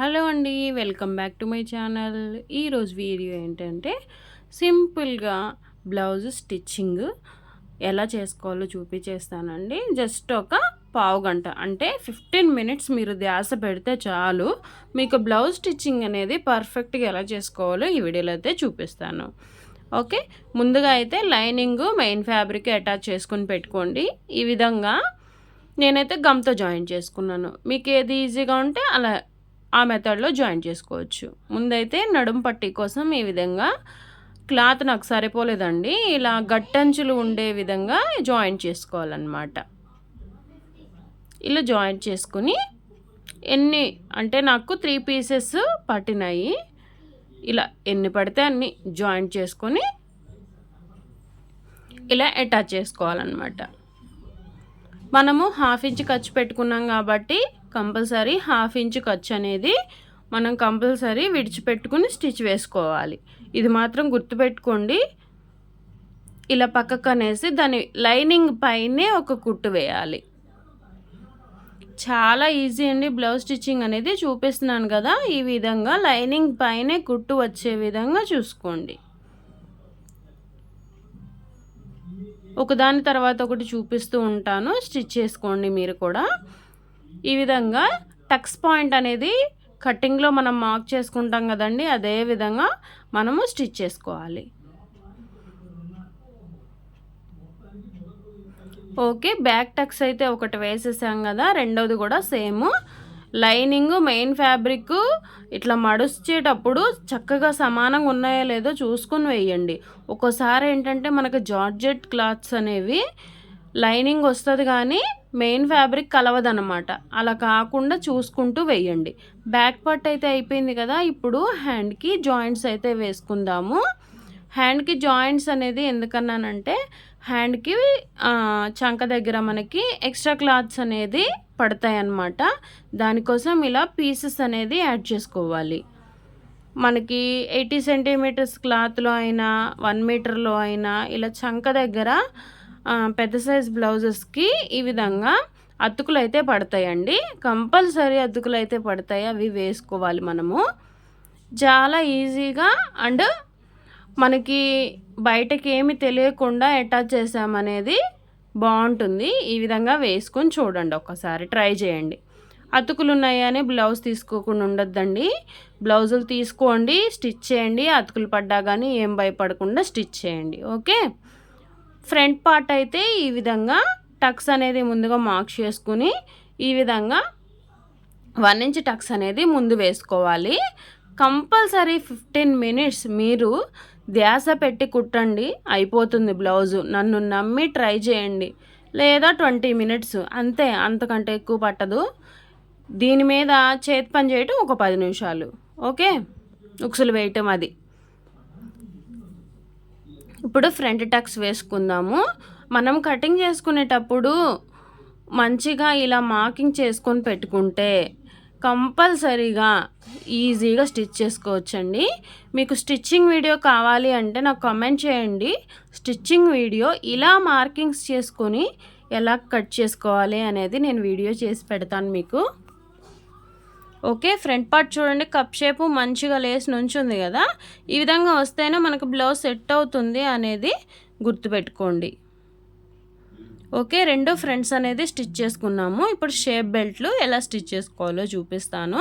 Hello అండి welcome back to my channel. ఈరోజు video ఏంటంటే సింపుల్గా బ్లౌజ్ స్టిచ్చింగ్ ఎలా చేసుకోవాలో చూపించేస్తానండి. జస్ట్ ఒక పావు గంట అంటే ఫిఫ్టీన్ మినిట్స్ మీరు ధ్యాస పెడితే చాలు. మీకు బ్లౌజ్ స్టిచ్చింగ్ అనేది పర్ఫెక్ట్గా ఎలా చేసుకోవాలో ఈ వీడియోలో అయితే చూపిస్తాను. ఓకే? ముందుగా అయితే లైనింగ్ మెయిన్ ఫ్యాబ్రిక్ అటాచ్ చేసుకొని పెట్టుకోండి. ఈ విధంగా నేనైతే గమ్తో జాయిన్ చేసుకున్నాను. మీకు ఏది ఈజీగా ఉంటే అలా ఆ మెథడ్లో జాయిన్ చేసుకోవచ్చు. ముందైతే నడుం పట్టీ కోసం ఈ విధంగా క్లాత్ నాకు సరిపోలేదండి. ఇలా గట్టంచులు ఉండే విధంగా జాయిన్ చేసుకోవాలన్నమాట. ఇలా జాయిన్ చేసుకుని ఎన్ని అంటే నాకు త్రీ పీసెస్ పట్టినాయి. ఇలా ఎన్ని పడితే అన్ని జాయిన్ చేసుకొని ఇలా అటాచ్ చేసుకోవాలన్నమాట. మనము హాఫ్ ఇంచ్ ఖర్చు పెట్టుకున్నాం కాబట్టి కంపల్సరీ హాఫ్ ఇంచ్ ఖర్చు అనేది మనం కంపల్సరీ విడిచిపెట్టుకుని స్టిచ్ వేసుకోవాలి. ఇది మాత్రం గుర్తుపెట్టుకోండి. ఇలా పక్కకు అనేసి దాని లైనింగ్ పైనే ఒక కుట్టు వేయాలి. చాలా ఈజీ అండి బ్లౌజ్ స్టిచ్చింగ్ అనేది చూపిస్తున్నాను కదా. ఈ విధంగా లైనింగ్ పైనే కుట్టు వచ్చే విధంగా చూసుకోండి. ఒకదాని తర్వాత ఒకటి చూపిస్తూ ఉంటాను. స్టిచ్ చేసుకోండి మీరు కూడా. ఈ విధంగా టక్స్ పాయింట్ అనేది కటింగ్లో మనం మార్క్ చేసుకుంటాం కదండి అదే విధంగా మనము స్టిచ్ చేసుకోవాలి. ఓకే బ్యాక్ టక్స్ అయితే ఒకటి వేసేసాం కదా రెండవది కూడా సేమ్. లైనింగ్ మెయిన్ ఫ్యాబ్రిక్ ఇట్లా మడుచేటప్పుడు చక్కగా సమానంగా ఉన్నాయో లేదో చూసుకొని వేయండి. ఒక్కోసారి ఏంటంటే మనకు జార్జెట్ క్లాత్స్ అనేవి లైనింగ్ వస్తుంది కానీ మెయిన్ ఫ్యాబ్రిక్ కలవదనమాట అలా కాకుండా చూసుకుంటూ వేయండి. బ్యాక్ పార్ట్ అయితే అయిపోయింది కదా ఇప్పుడు హ్యాండ్కి జాయింట్స్ అయితే వేసుకుందాము. హ్యాండ్కి జాయింట్స్ అనేది ఎందుకన్నానంటే హ్యాండ్కి చంక దగ్గర మనకి ఎక్స్ట్రా క్లాత్స్ అనేది పడతాయి అన్నమాట దానికోసం ఇలా పీసెస్ అనేది యాడ్ చేసుకోవాలి. మనకి ఎయిటీ సెంటీమీటర్స్ క్లాత్లో అయినా వన్ మీటర్లో అయినా ఇలా చంక దగ్గర పెద్ద సైజ్ బ్లౌజెస్కి ఈ విధంగా అతుకులు అయితే పడతాయండి. కంపల్సరీ అతుకులు అయితే పడతాయి. అవి వేసుకోవాలి మనము. చాలా ఈజీగా అండ్ మనకి బయటకి ఏమి తెలియకుండా అటాచ్ చేసామనేది బాగుంటుంది. ఈ విధంగా వేసుకొని చూడండి ఒకసారి. ట్రై చేయండి. అతుకులు ఉన్నాయని బ్లౌజ్ తీసుకోకుండా ఉండొద్దండి. బ్లౌజులు తీసుకోండి స్టిచ్ చేయండి. అతుకులు పడ్డా కానీ ఏం భయపడకుండా స్టిచ్ చేయండి. ఓకే? ఫ్రంట్ పార్ట్ అయితే ఈ విధంగా టక్స్ అనేది ముందుగా మార్క్ చేసుకుని ఈ విధంగా వన్ ఇంచ్ టక్స్ అనేది ముందు వేసుకోవాలి. కంపల్సరీ ఫిఫ్టీన్ మినిట్స్ మీరు ధ్యాస పెట్టి కుట్టండి అయిపోతుంది బ్లౌజు. నన్ను నమ్మి ట్రై చేయండి. లేదా ట్వంటీ మినిట్స్ అంతే అంతకంటే ఎక్కువ పట్టదు. దీని మీద చేతి పని చేయటం ఒక పది నిమిషాలు. ఓకే? ఉక్సులు వేయటం అది. ఇప్పుడు ఫ్రంట్ టక్స్ వేసుకుందాము. మనం కటింగ్ చేసుకునేటప్పుడు మంచిగా ఇలా మార్కింగ్ చేసుకొని పెట్టుకుంటే కంపల్సరీగా ఈజీగా స్టిచ్ చేసుకోవచ్చండి. మీకు స్టిచ్చింగ్ వీడియో కావాలి అంటే నాకు కమెంట్ చేయండి. స్టిచ్చింగ్ వీడియో ఇలా మార్కింగ్స్ చేసుకొని ఎలా కట్ చేసుకోవాలి అనేది నేను వీడియో చేసి పెడతాను మీకు. ఓకే ఫ్రంట్ పార్ట్ చూడండి కప్ షేపు మంచిగా లేసి నుంచుంది కదా. ఈ విధంగా వస్తేనే మనకు బ్లౌజ్ సెట్ అవుతుంది అనేది గుర్తుపెట్టుకోండి. ఓకే రెండు ఫ్రంట్స్ అనేది స్టిచ్ చేసుకున్నాము. ఇప్పుడు షేప్ బెల్ట్లు ఎలా స్టిచ్ చేసుకోవాలో చూపిస్తాను.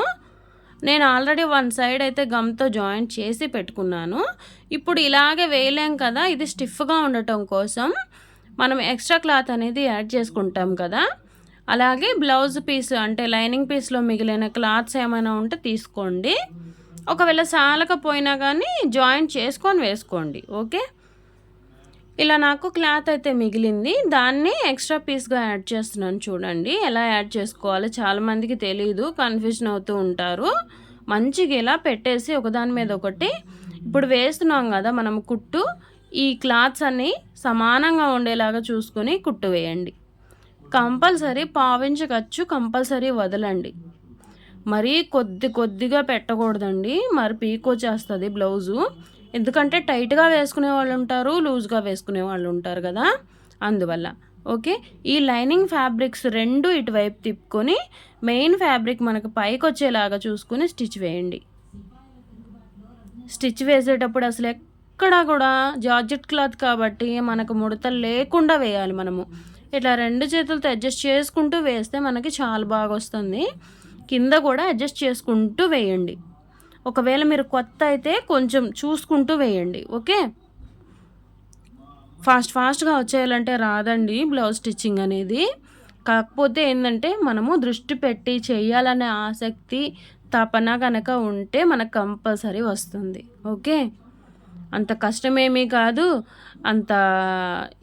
నేను ఆల్రెడీ వన్ సైడ్ అయితే గమ్తో జాయింట్ చేసి పెట్టుకున్నాను. ఇప్పుడు ఇలాగే వేయలేం కదా ఇది స్టిఫ్గా ఉండటం కోసం మనం ఎక్స్ట్రా క్లాత్ అనేది యాడ్ చేసుకుంటాం కదా. అలాగే బ్లౌజ్ పీస్ అంటే లైనింగ్ పీస్లో మిగిలిన క్లాత్స్ ఏమైనా ఉంటే తీసుకోండి. ఒకవేళ సాలకపోయినా కానీ జాయింట్ చేసుకొని వేసుకోండి. ఓకే? ఇలా నాకు క్లాత్ అయితే మిగిలింది. దాన్ని ఎక్స్ట్రా పీస్గా యాడ్ చేస్తున్నాను చూడండి. ఎలా యాడ్ చేసుకోవాలో చాలామందికి తెలియదు కన్ఫ్యూజన్ అవుతూ ఉంటారు. మంచిగా ఇలా పెట్టేసి ఒకదాని మీద ఒకటి ఇప్పుడు వేస్తున్నాం కదా మనం కుట్టు. ఈ క్లాత్స్ అన్నీ సమానంగా ఉండేలాగా చూసుకొని కుట్టు వేయండి. కంపల్సరీ పావించ ఖర్చు కంపల్సరీ వదలండి. మరీ కొద్ది కొద్దిగా పెట్టకూడదండి. మరి పీకొచ్చేస్తుంది బ్లౌజు. ఎందుకంటే టైట్గా వేసుకునే వాళ్ళు ఉంటారు లూజ్గా వేసుకునే వాళ్ళు ఉంటారు కదా. అందువల్ల ఓకే? ఈ లైనింగ్ ఫ్యాబ్రిక్స్ రెండు ఇటువైపు తిప్పుకొని మెయిన్ ఫ్యాబ్రిక్ మనకు పైకి వచ్చేలాగా చూసుకొని స్టిచ్ వేయండి. స్టిచ్ వేసేటప్పుడు అసలు ఎక్కడా కూడా జార్జెట్ క్లాత్ కాబట్టి మనకు ముడతలు లేకుండా వేయాలి మనము. ఇట్లా రెండు చేతులతో అడ్జస్ట్ చేసుకుంటూ వేస్తే మనకి చాలా బాగా వస్తుంది. కింద కూడా అడ్జస్ట్ చేసుకుంటూ వేయండి. ఒకవేళ మీరు కొత్త అయితే కొంచెం చూసుకుంటూ వేయండి. ఓకే? ఫాస్ట్ ఫాస్ట్గా వచ్చేయాలంటే రాదండి బ్లౌజ్ స్టిచ్చింగ్ అనేది. కాకపోతే ఏంటంటే మనము దృష్టి పెట్టి చేయాలనే ఆసక్తి తపన కనుక ఉంటే మనకు కంపల్సరీ వస్తుంది. ఓకే? అంత కష్టమేమీ కాదు అంత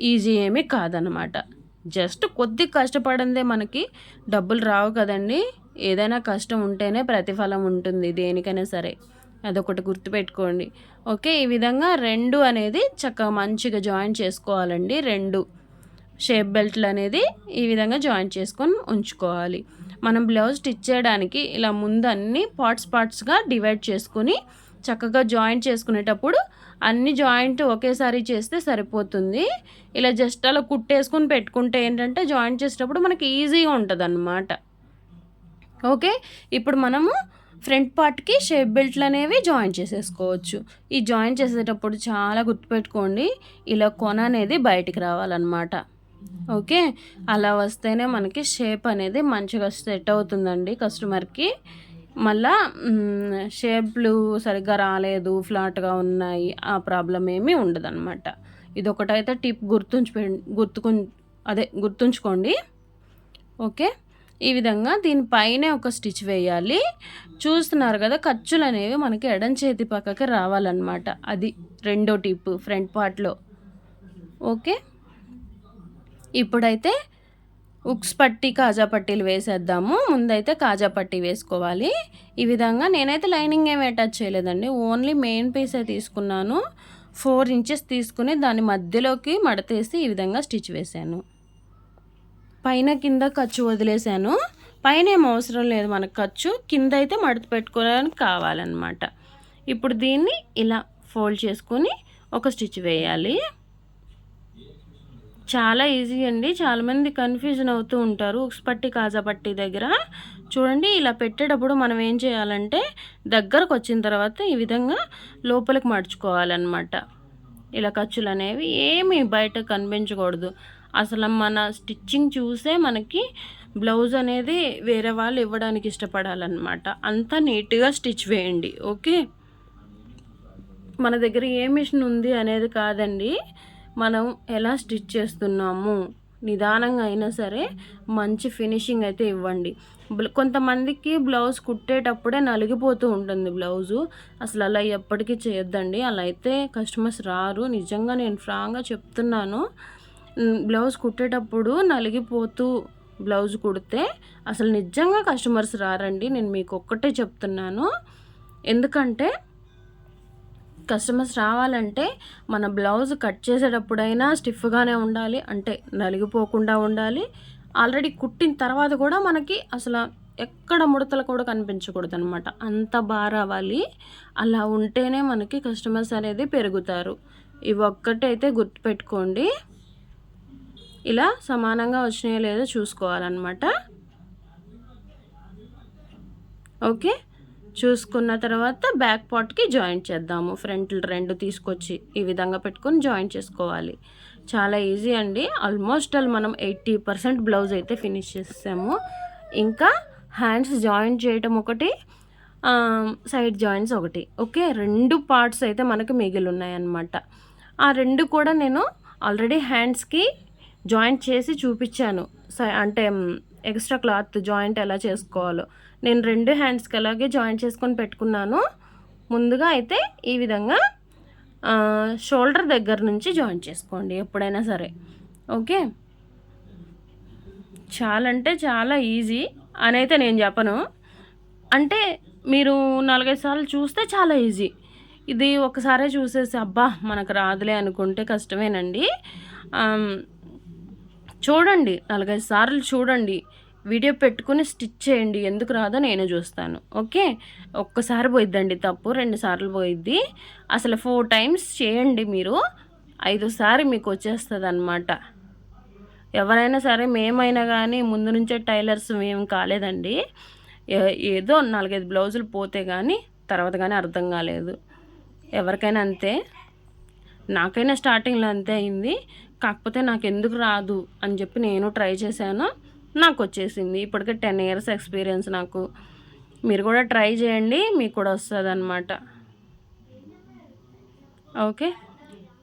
ఈజీ ఏమీ కాదనమాట. జస్ట్ కొద్ది కష్టపడిందే మనకి డబ్బులు రావు కదండి. ఏదైనా కష్టం ఉంటేనే ప్రతిఫలం ఉంటుంది దేనికైనా సరే. అదొకటి గుర్తుపెట్టుకోండి. ఓకే ఈ విధంగా రెండు అనేది చక్కగా మంచిగా జాయిన్ చేసుకోవాలండి. రెండు షేప్ బెల్ట్లు అనేది ఈ విధంగా జాయిన్ చేసుకొని ఉంచుకోవాలి. మనం బ్లౌజ్ స్టిచ్ చేయడానికి ఇలా ముందు అన్ని పార్ట్స్ పార్ట్స్గా డివైడ్ చేసుకొని చక్కగా జాయిన్ చేసుకునేటప్పుడు అన్ని జాయింట్ ఒకేసారి చేస్తే సరిపోతుంది. ఇలా జస్ట్ అలా కుట్టేసుకొని పెట్టుకుంటే ఏంటంటే జాయింట్ చేసేటప్పుడు మనకి ఈజీగా ఉంటుంది అన్నమాట ఓకే? ఇప్పుడు మనము ఫ్రంట్ పార్ట్కి షేప్ బెల్ట్లు అనేవి జాయిన్ చేసేసుకోవచ్చు. ఈ జాయిన్ చేసేటప్పుడు చాలా గుర్తుపెట్టుకోండి ఇలా కొన అనేది బయటికి రావాలన్నమాట. ఓకే? అలా వస్తేనే మనకి షేప్ అనేది మంచిగా సెట్ అవుతుందండి కస్టమర్కి మళ్ళా షేప్లు సరిగ్గా రాలేదు ఫ్లాట్గా ఉన్నాయి ఆ ప్రాబ్లం ఏమీ ఉండదన్నమాట. ఇదొకటైతే టిప్ గుర్తుంచు గుర్తుకు అదే గుర్తుంచుకోండి. ఓకే? ఈ విధంగా దీనిపైనే ఒక స్టిచ్ వేయాలి. చూస్తున్నారు కదా ఖర్చులు అనేవి మనకి ఎడం చేతి పక్కకి రావాలన్నమాట. అది రెండో టిప్ ఫ్రంట్ పార్ట్లో. ఓకే? ఇప్పుడైతే ఉక్స్ పట్టి కాజా పట్టీలు వేసేద్దాము. ముందైతే కాజా పట్టీ వేసుకోవాలి. ఈ విధంగా నేనైతే లైనింగ్ ఏమి అటాచ్ చేయలేదండి. ఓన్లీ మెయిన్ పీసే తీసుకున్నాను. ఫోర్ ఇంచెస్ తీసుకుని దాని మధ్యలోకి మడతేసి ఈ విధంగా స్టిచ్ వేశాను. పైన కింద ఖర్చు వదిలేశాను. పైన ఏం అవసరం లేదు మనకు ఖర్చు. కింద అయితే మడత పెట్టుకోవడానికి కావాలన్నమాట. ఇప్పుడు దీన్ని ఇలా ఫోల్డ్ చేసుకొని ఒక స్టిచ్ వేయాలి. చాలా ఈజీ అండి. చాలామంది కన్ఫ్యూజన్ అవుతూ ఉంటారు. ఉక్స్ పట్టి కాజా పట్టి దగ్గర. చూడండి ఇలా పెట్టేటప్పుడు మనం ఏం చేయాలంటే దగ్గరకు వచ్చిన తర్వాత ఈ విధంగా లోపలికి మడుచుకోవాలన్నమాట. ఇలా ఖర్చులు అనేవి ఏమి బయట కనిపించకూడదు. అసలు మన స్టిచ్చింగ్ చూసే మనకి బ్లౌజ్ అనేది వేరే వాళ్ళు ఇవ్వడానికి ఇష్టపడాలన్నమాట. అంతా నీట్గా స్టిచ్ వేయండి. ఓకే? మన దగ్గర ఏ మిషన్ ఉంది అనేది కాదండి. మనం ఎలా స్టిచ్ చేస్తున్నాము? నిదానంగా అయినా సరే మంచి ఫినిషింగ్ అయితే ఇవ్వండి. కొంతమందికి బ్లౌజ్ కుట్టేటప్పుడే నలిగిపోతూ ఉంటుంది బ్లౌజు. అసలు అలా ఎప్పటికీ చేయొద్దండి. అలా అయితే కస్టమర్స్ రారు. నిజంగా నేను ఫ్రాంగ్గా చెప్తున్నాను. బ్లౌజ్ కుట్టేటప్పుడు నలిగిపోతూ బ్లౌజ్ కుడితే అసలు నిజంగా కస్టమర్స్ రారండి. నేను మీకు ఒక్కటే చెప్తున్నాను. ఎందుకంటే కస్టమర్స్ రావాలంటే మన బ్లౌజ్ కట్ చేసేటప్పుడైనా స్టిఫ్గానే ఉండాలి అంటే నలిగిపోకుండా ఉండాలి. ఆల్రెడీ కుట్టిన తర్వాత కూడా మనకి అసలు ఎక్కడ ముడతలు కూడా కనిపించకూడదు అనమాట అంత బాగా రావాలి. అలా ఉంటేనే మనకి కస్టమర్స్ అనేది పెరుగుతారు. ఇవి ఒక్కటైతే గుర్తుపెట్టుకోండి. ఇలా సమానంగా వచ్చినాయో లేదో చూసుకోవాలన్నమాట. ఓకే? చూసుకున్న తర్వాత బ్యాక్ పార్ట్కి జాయింట్ చేద్దాము. ఫ్రంట్ రెండు తీసుకొచ్చి ఈ విధంగా పెట్టుకొని జాయింట్ చేసుకోవాలి. చాలా ఈజీ అండి. ఆల్మోస్ట్ ఆల్ మనం ఎయిటీ పర్సెంట్ బ్లౌజ్ అయితే ఫినిష్ చేసాము ఇంకా హ్యాండ్స్ జాయింట్ చేయటం ఒకటి సైడ్ జాయింట్స్ ఒకటి. ఓకే? రెండు పార్ట్స్ అయితే మనకు మిగిలి ఉన్నాయన్నమాట ఆ రెండు కూడా నేను ఆల్రెడీ హ్యాండ్స్కి జాయింట్ చేసి చూపించాను. అంటే ఎక్స్ట్రా క్లాత్ జాయింట్ ఎలా చేసుకోవాలో. నేను రెండు హ్యాండ్స్కి అలాగే జాయింట్ చేసుకొని పెట్టుకున్నాను. ముందుగా అయితే ఈ విధంగా షోల్డర్ దగ్గర నుంచి జాయిన్ చేసుకోండి ఎప్పుడైనా సరే. ఓకే? చాలా అంటే చాలా ఈజీ అని అయితే నేను చెప్పను. అంటే మీరు నాలుగైదు సార్లు చూస్తే చాలా ఈజీ ఇది ఒకసారే చూసేసి అబ్బా మనకు రాదులే అనుకుంటే కష్టమేనండి. చూడండి నాలుగైదు సార్లు చూడండి. వీడియో పెట్టుకుని స్టిచ్ చేయండి ఎందుకు రాదో నేను చూస్తాను. ఓకే? ఒక్కసారి పోయిద్దండి తప్పు రెండు సార్లు పోయిద్ది. అసలు ఫోర్ టైమ్స్ చేయండి మీరు ఐదోసారి మీకు వచ్చేస్తుంది అనమాట ఎవరైనా సరే మేమైనా కానీ ముందు నుంచే టైలర్స్ మేము కాలేదండి. ఏదో నాలుగైదు బ్లౌజులు పోతే కానీ తర్వాత కానీ అర్థం కాలేదు. ఎవరికైనా అంతే. నాకైనా స్టార్టింగ్లో అంతే అయింది. కాకపోతే నాకు ఎందుకు రాదు అని చెప్పి నేను ట్రై చేశాను. నాకు వచ్చేసింది ఇప్పటికే టెన్ ఇయర్స్ ఎక్స్పీరియన్స్ నాకు. మీరు కూడా ట్రై చేయండి మీకు కూడా వస్తుంది అనమాట ఓకే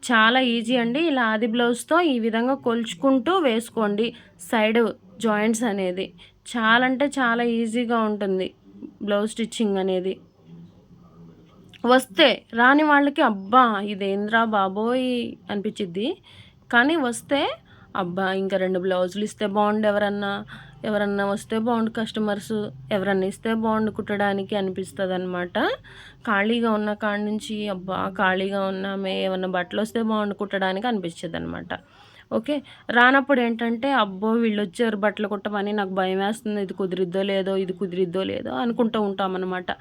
చాలా ఈజీ అండి. ఇలా ఆది బ్లౌజ్తో ఈ విధంగా కొలుచుకుంటూ వేసుకోండి. సైడ్ జాయింట్స్ అనేది. చాలా అంటే చాలా ఈజీగా ఉంటుంది బ్లౌజ్ స్టిచ్చింగ్ అనేది. వస్తే రాని వాళ్ళకి అబ్బా ఇదేంద్రా బాబోయ్ అనిపించిద్ది. కానీ వస్తే అబ్బా ఇంకా రెండు బ్లౌజులు ఇస్తే బాగుండు ఎవరన్నా. ఎవరన్నా వస్తే బాగుండు కస్టమర్స్ ఎవరన్నా ఇస్తే బాగుండు కుట్టడానికి అనిపిస్తుంది అనమాట ఖాళీగా ఉన్న కాడి నుంచి అబ్బా ఖాళీగా ఉన్నామే ఏమన్నా బట్టలు వస్తే బాగుండు కుట్టడానికి అనిపించేది అనమాట ఓకే రానప్పుడు ఏంటంటే అబ్బో వీళ్ళు వచ్చారు బట్టలు కుట్టమని నాకు భయం వేస్తుంది. ఇది కుదిరిద్దో లేదో ఇది కుదిరిద్దో లేదో అనుకుంటూ ఉంటామన్నమాట.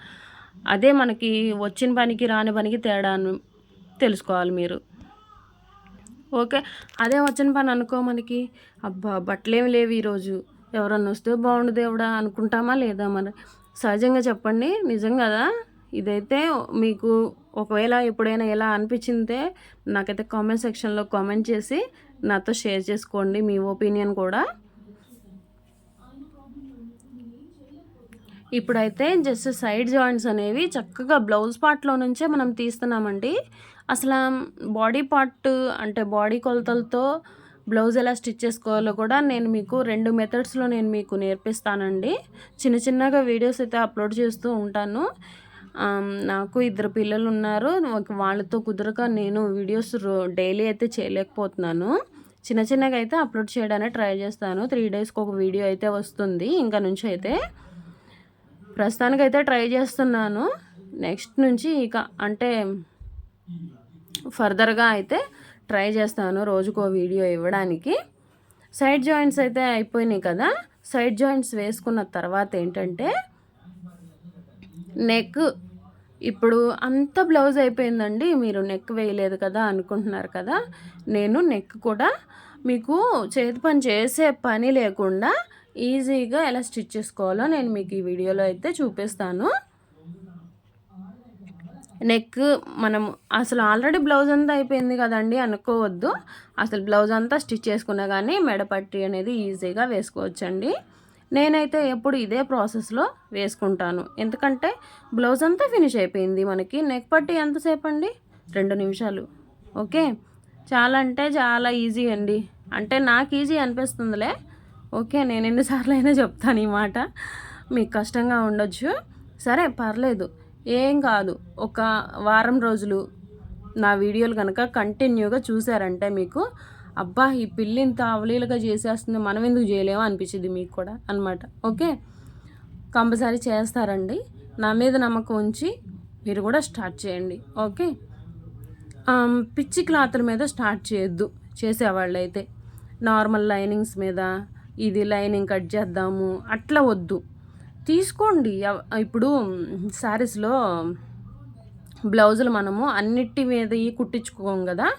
అదే మనకి వచ్చిన పనికి రాని పనికి తేడాను తెలుసుకోవాలి మీరు. ఓకే. అదే వచ్చిన పని అనుకో మనకి. అబ్బా బట్టలేమి లేవు ఈరోజు. ఎవరన్నా వస్తే బాగుండు దేవుడా అనుకుంటామా లేదా మరి? సహజంగా చెప్పండి. నిజం కదా? ఇదైతే మీకు ఒకవేళ ఎప్పుడైనా ఎలా అనిపించిందే నాకైతే కామెంట్ సెక్షన్లో కామెంట్ చేసి నాతో షేర్ చేసుకోండి మీ ఒపీనియన్ కూడా. ఇప్పుడైతే జస్ట్ సైడ్ జాయింట్స్ అనేవి చక్కగా బ్లౌజ్ పార్ట్లో నుంచే మనం తీస్తున్నామండి. అసలు బాడీ పార్ట్ అంటే బాడీ కొలతలతో బ్లౌజ్ ఎలా స్టిచ్ చేసుకోవాలో కూడా నేను మీకు రెండు మెథడ్స్లో నేను మీకు నేర్పిస్తానండి. చిన్న చిన్నగా వీడియోస్ అయితే అప్లోడ్ చేస్తూ ఉంటాను. నాకు ఇద్దరు పిల్లలు ఉన్నారు. వాళ్ళతో కుదరక నేను వీడియోస్ డైలీ అయితే చేయలేకపోతున్నాను. చిన్న చిన్నగా అయితే అప్లోడ్ చేయడానికి ట్రై చేస్తాను. త్రీ డేస్కి ఒక వీడియో అయితే వస్తుంది. ఇంకా నుంచి అయితే ప్రస్తుతానికైతే ట్రై చేస్తున్నాను. నెక్స్ట్ నుంచి ఇక అంటే ఫర్దర్గా అయితే ట్రై చేస్తాను రోజుకో వీడియో ఇవ్వడానికి. సైడ్ జాయింట్స్ అయితే అయిపోయినాయి కదా. సైడ్ జాయింట్స్ వేసుకున్న తర్వాత ఏంటంటే నెక్ ఇప్పుడు అంత బ్లౌజ్ అయిపోయిందండి. మీరు నెక్ వేయలేదు కదా అనుకుంటున్నారు కదా. నేను నెక్ కూడా మీకు చేతి పని చేసే పని లేకుండా ఈజీగా ఎలా స్టిచ్ చేసుకోవాలో నేను మీకు ఈ వీడియోలో అయితే చూపిస్తాను. నెక్ మనం అసలు ఆల్రెడీ బ్లౌజ్ అంతా అయిపోయింది కదండి అనుకోవద్దు. అసలు బ్లౌజ్ అంతా స్టిచ్ చేసుకున్నా కానీ మెడపట్టి అనేది ఈజీగా వేసుకోవచ్చండి. నేనైతే ఎప్పుడు ఇదే ప్రాసెస్లో వేసుకుంటాను. ఎందుకంటే బ్లౌజ్ అంతా ఫినిష్ అయిపోయింది మనకి. నెక్ పట్టి ఎంతసేపు అండి రెండు నిమిషాలు. ఓకే? చాలా అంటే చాలా ఈజీ అండి. అంటే నాకు ఈజీ అనిపిస్తుందిలే. ఓకే నేను ఎన్నిసార్లు అయినా చెప్తాను ఈ మాట. మీకు కష్టంగా ఉండొచ్చు. సరే పర్లేదు. ఏం కాదు. ఒక వారం రోజులు నా వీడియోలు కనుక కంటిన్యూగా చూసారంటే మీకు అబ్బా ఈ పిల్లి ఇంత అవలీలుగా చేసేస్తుంది మనం ఎందుకు చేయలేమో అనిపించింది మీకు కూడా అనమాట ఓకే? కంపల్సరీ చేస్తారండి. నా మీద నమ్మకం ఉంచి మీరు కూడా స్టార్ట్ చేయండి. ఓకే? పిచ్చి క్లాత్ల మీద స్టార్ట్ చేయొద్దు చేసేవాళ్ళు అయితే నార్మల్ లైనింగ్స్ మీద ఇది లైనింగ్ కట్ చేద్దాము. అట్లా వద్దు. తీసుకోండి. ఇప్పుడు శారీస్లో బ్లౌజులు మనము అన్నిటి మీద కుట్టించుకోం కదా?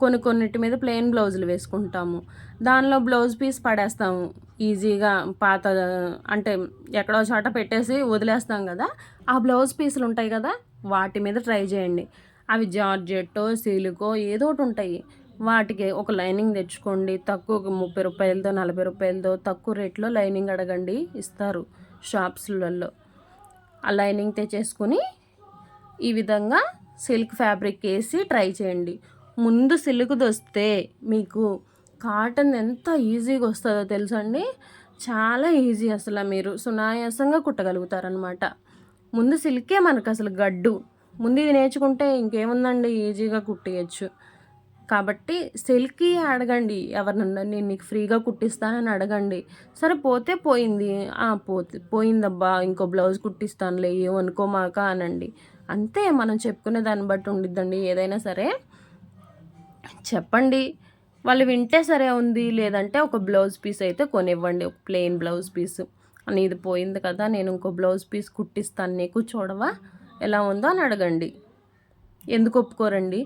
కొన్ని కొన్నిటి మీద ప్లెయిన్ బ్లౌజులు వేసుకుంటాము. దానిలో బ్లౌజ్ పీస్ పడేస్తాము. ఈజీగా పాత అంటే ఎక్కడో చోట పెట్టేసి వదిలేస్తాం కదా? ఆ బ్లౌజ్ పీసులు ఉంటాయి కదా? వాటి మీద ట్రై చేయండి. అవి జార్జెట్టో సిల్కో ఏదో ఒకటి ఉంటాయి. వాటికి ఒక లైనింగ్ తెచ్చుకోండి. తక్కువ ముప్పై రూపాయలతో నలభై రూపాయలతో తక్కువ రేట్లో లైనింగ్ అడగండి ఇస్తారు షాప్స్లలో. ఆ లైనింగ్ తెచ్చేసుకొని ఈ విధంగా సిల్క్ ఫ్యాబ్రిక్ వేసి ట్రై చేయండి. ముందు సిల్క్ దొస్తే మీకు కాటన్ ఎంత ఈజీగా వస్తుందో తెలుసండి చాలా ఈజీ అసలు మీరు సునాయాసంగా కుట్టగలుగుతారనమాట ముందు సిల్కే మనకు అసలు గడ్డు. ముందు ఇది నేర్చుకుంటే ఇంకేముందండి? ఈజీగా కుట్టేయచ్చు. కాబట్టి సిల్కీ అడగండి. ఎవరినన్నా నేను నీకు ఫ్రీగా కుట్టిస్తానని అడగండి. సరే పోతే పోయింది. పోతే పోయిందబ్బా ఇంకో బ్లౌజ్ కుట్టిస్తానులే ఏమనుకోమాక అనండి. అంతే మనం చెప్పుకునే దాన్ని బట్టి ఉండిద్దండి. ఏదైనా సరే చెప్పండి. వాళ్ళు వింటే సరే ఉంది లేదంటే ఒక బ్లౌజ్ పీస్ అయితే కొనివ్వండి. ఒక ప్లెయిన్ బ్లౌజ్ పీస్. నీది పోయింది కదా నేను ఇంకో బ్లౌజ్ పీస్ కుట్టిస్తాను నీకు చూడవా? ఎలా ఉందో అని అడగండి. ఎందుకు ఒప్పుకోరండి?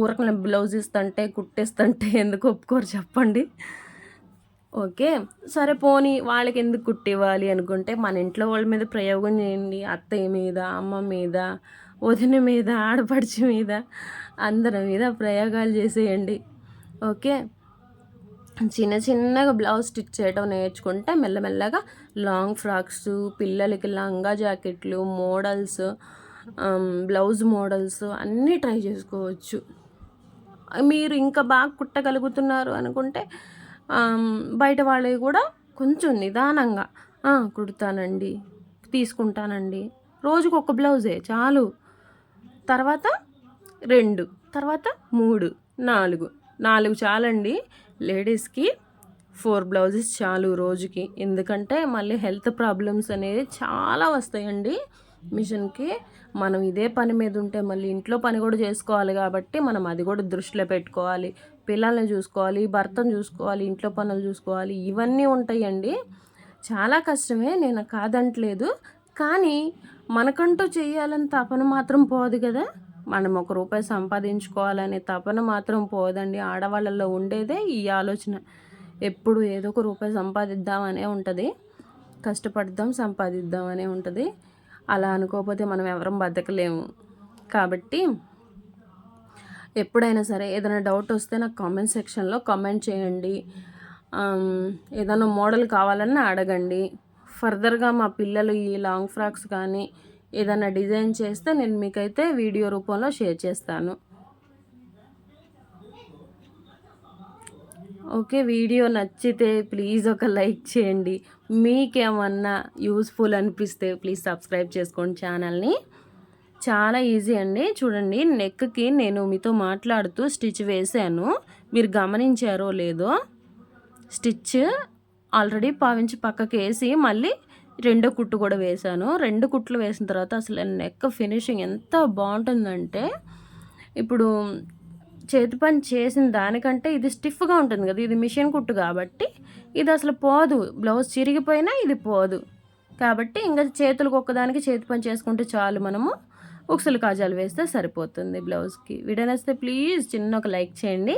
ఊరకనే బ్లౌజ్ ఇస్తుంటే కుట్టిస్తుంటే ఎందుకు ఒప్పుకోరు చెప్పండి. ఓకే సరే పోనీ వాళ్ళకి ఎందుకు కుట్టివ్వాలి అనుకుంటే మన ఇంట్లో వాళ్ళ మీద ప్రయోగం చేయండి. అత్తయ్య మీద అమ్మ మీద వదిన మీద ఆడపడిచి మీద అందరి మీద ప్రయోగాలు చేసేయండి. ఓకే చిన్న చిన్నగా బ్లౌజ్ స్టిచ్ చేయడం నేర్చుకుంటే మెల్లమెల్లగా లాంగ్ ఫ్రాక్స్ పిల్లలకి లంగా జాకెట్లు మోడల్స్ బ్లౌజ్ మోడల్స్ అన్నీ ట్రై చేసుకోవచ్చు. మీరు ఇంకా బాగా కుట్టగలుగుతున్నారు అనుకుంటే బయట వాళ్ళవి కూడా కొంచెం నిదానంగా కుడతానండి తీసుకుంటానండి. రోజుకు ఒక బ్లౌజే చాలు. తర్వాత రెండు తర్వాత మూడు నాలుగు. నాలుగు చాలండి. లేడీస్కి ఫోర్ బ్లౌజెస్ చాలు రోజుకి. ఎందుకంటే మళ్ళీ హెల్త్ ప్రాబ్లమ్స్ అనేది చాలా వస్తాయండి. మిషన్కి మనం ఇదే పని మీద ఉంటే మళ్ళీ ఇంట్లో పని కూడా చేసుకోవాలి కాబట్టి మనం అది కూడా దృష్టిలో పెట్టుకోవాలి. పిల్లల్ని చూసుకోవాలి భర్తను చూసుకోవాలి ఇంట్లో పనులు చూసుకోవాలి ఇవన్నీ ఉంటాయండి. చాలా కష్టమే నేను కాదంటలేదు. కానీ మనకంటూ చేయాలని తపన మాత్రం పోదు కదా. మనం ఒక రూపాయి సంపాదించుకోవాలనే తపన మాత్రం పోదండి. ఆడవాళ్ళల్లో ఉండేదే ఈ ఆలోచన. ఎప్పుడు ఏదో ఒక రూపాయి సంపాదిద్దామనే ఉంటుంది. కష్టపడదాం సంపాదిద్దామనే ఉంటుంది. అలా అనుకోకపోతే మనం ఎవరం బతకలేము. కాబట్టి ఎప్పుడైనా సరే ఏదైనా డౌట్ వస్తే నాకు కామెంట్ సెక్షన్లో కామెంట్ చేయండి. ఏదైనా మోడల్ కావాలన్నా అడగండి. ఫర్దర్గా మా పిల్లలు ఈ లాంగ్ ఫ్రాక్స్ కానీ ఏదైనా డిజైన్ చేస్తే నేను మీకైతే వీడియో రూపంలో షేర్ చేస్తాను. ఓకే వీడియో నచ్చితే ప్లీజ్ ఒక లైక్ చేయండి. మీకేమన్నా యూస్ఫుల్ అనిపిస్తే ప్లీజ్ సబ్స్క్రైబ్ చేసుకోండి ఛానల్ని. చాలా ఈజీ అండి. చూడండి నెక్కి నేను మీతో మాట్లాడుతూ స్టిచ్ వేసాను మీరు గమనించారో లేదో స్టిచ్ ఆల్రెడీ పావించి పక్కకి వేసి మళ్ళీ రెండో కుట్టు కూడా వేసాను రెండు కుట్లు వేసిన తర్వాత అసలు నెక్ ఫినిషింగ్ ఎంత బాగుంటుందంటే ఇప్పుడు చేతి పని చేసిన దానికంటే ఇది స్టిఫ్గా ఉంటుంది కదా ఇది మిషన్ కుట్టు కాబట్టి ఇది అసలు పోదు. బ్లౌజ్ చిరిగిపోయినా ఇది పోదు. కాబట్టి ఇంకా చేతులకు ఒక్కదానికి చేతి పని చేసుకుంటే చాలు మనము. ఉక్సులు కాజాలు వేస్తే సరిపోతుంది బ్లౌజ్కి. వీడియో నచ్చితే ప్లీజ్ చిన్న ఒక లైక్ చేయండి.